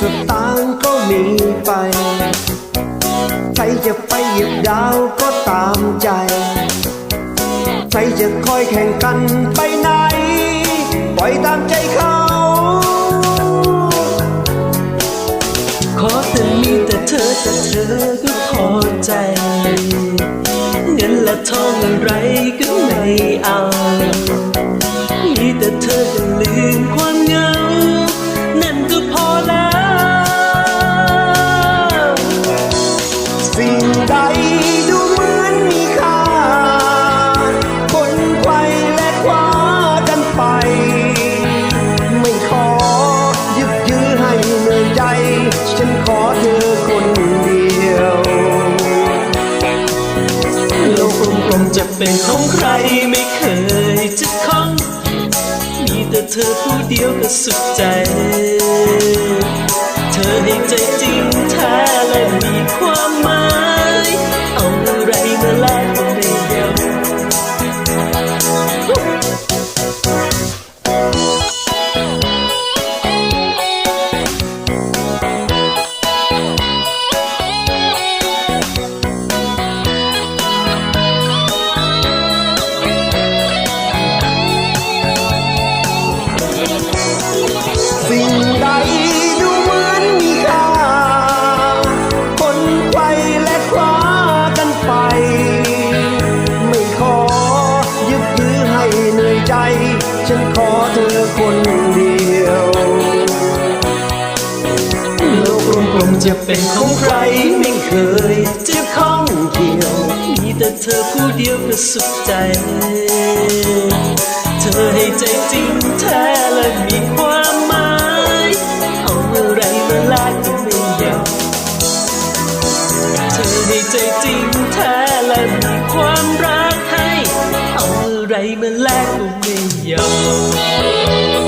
สตางก็มีไป ใครจะไปเหยียบดาวก็ตามใจ ใครจะคอยแข่งกันไปไหน ปล่อยตามใจเขา ขอแต่มีแต่เธอแต่เธอก็พอใจ เงินและทองอะไรก็ไม่เอา มีแต่เธอจะลืมความ ฉันขอเธอคนเดียวโลกกลมๆจะเป็นของใครไม่เคยจะคล้อง มีแต่เธอผู้เดียวก็สุขใจ เธอในใจจริงแท้และมีความหมาย ฉันขอเธอคนเดียวโลกกลมๆจะเป็นของใครไม่เคยจะข้องเกี่ยว มีแต่เธอผู้เดียวก็สุขใจ เธอให้ใจจริงแท้และมีความหมายเอาอะไรมาแลกก็ไม่ยอมเธอให้ใจจริงแท้และมีความรัก ไมาแลกก็ไม่ยอม